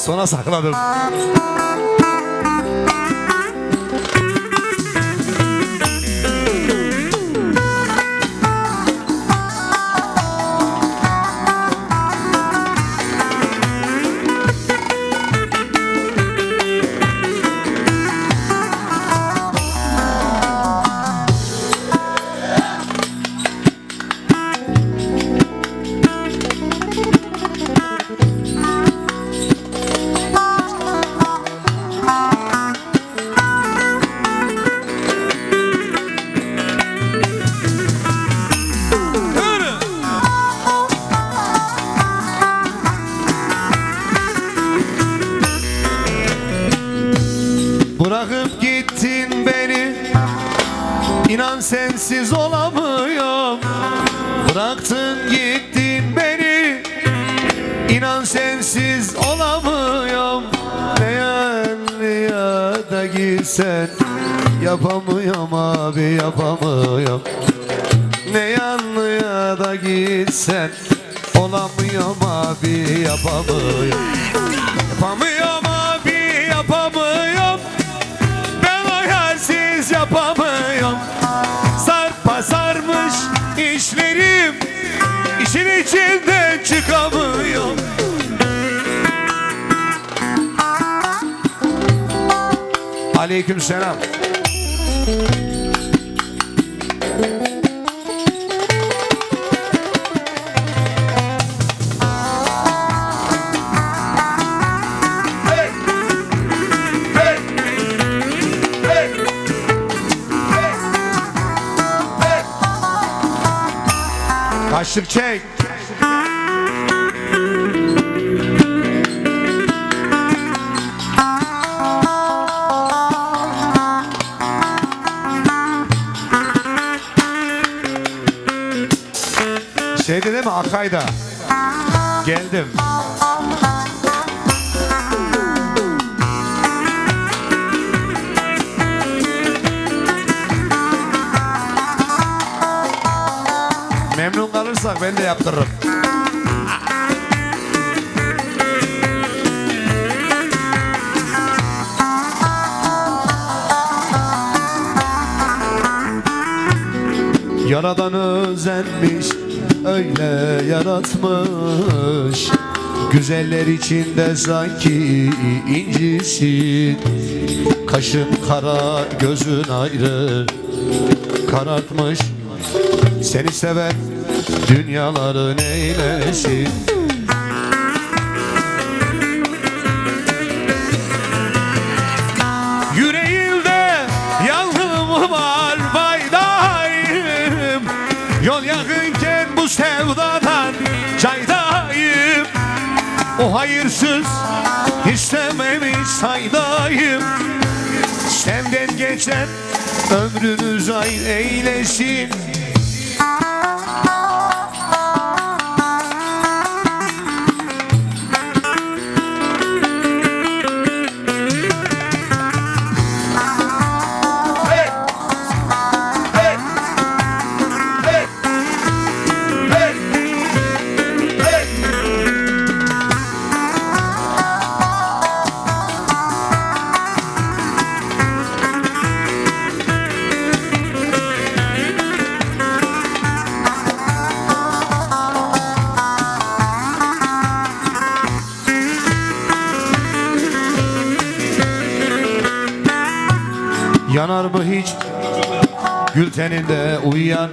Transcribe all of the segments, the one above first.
Sona sakladım. Sensiz olamıyorum. Bıraktın gittin beni. İnan sensiz olamıyorum. Ne ya da gitsen. Yapamıyorum abi yapamıyorum. Ne yanlıya da gitsen. Olamıyorum abi yapamıyorum. Yapamıyorum abi yapamıyorum. Ben o yersiz yapamıyorum içinden çıkamıyorum Aleyküm selam Kaşlık çek Dedi mi? Akay'da Geldim. Memnun kalırsak ben de yaptırırım. Yaradan özenmiş, öyle yaratmış. Güzeller içinde sanki incisin. Kaşın kara, gözün ayrı Karartmış. Seni seven dünyaların eylesin Yakınken bu sevdadan caydayım O hayırsız istememiş saydayım. Senden geçen ömrünüz ay eylesin Yanar mı hiç? Gül teninde uyuyan.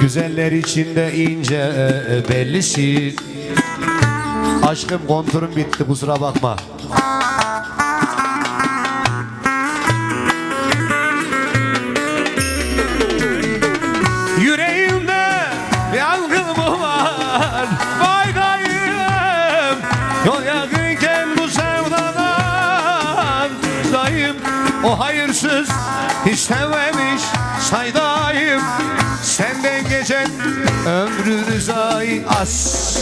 Güzeller içinde ince bellisi. Aşkım konturum bitti kusura bakma o hayırsız istememiş saydayım. Senden geçen ömrünüz ay az.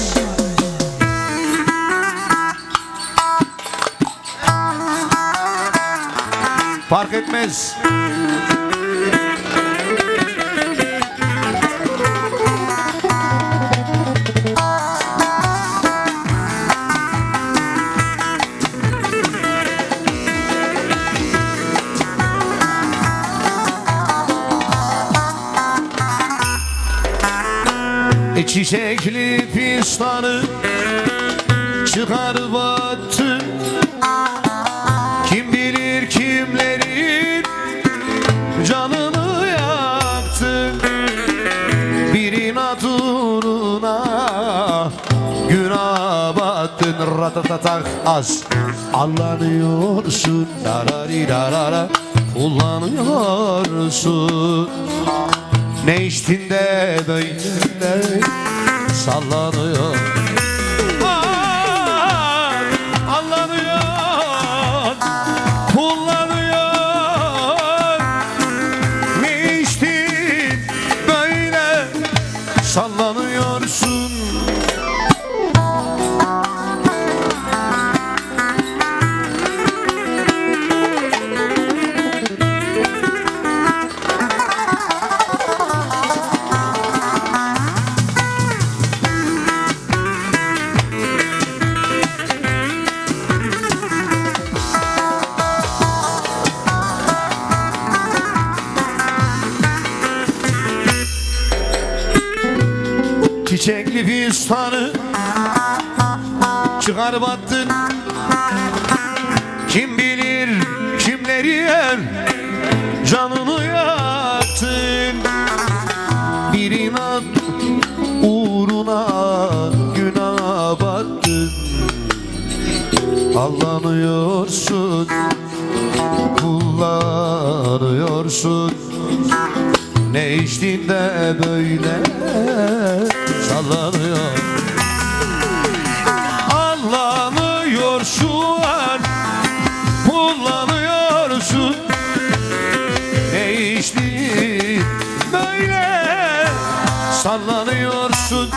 Fark etmez Çiçekli fistanı çıkar battın Kim bilir kimlerin canını yaktın Bir inat uğruna günah battın. Ratatatak az Allanıyorsun Dararirarara Kullanıyorsun Ne içtin de böyle sallanıyor Çiçekli fistanı çıkar battın. Kim bilir kimleri canını yaktın. Bir inat uğruna günah battın. Allanıyorsun kullanıyorsun. Ne içtin de böyle sallanıyor Anlanıyor şu an Kullanıyorsun Ne içtin böyle sallanıyorsun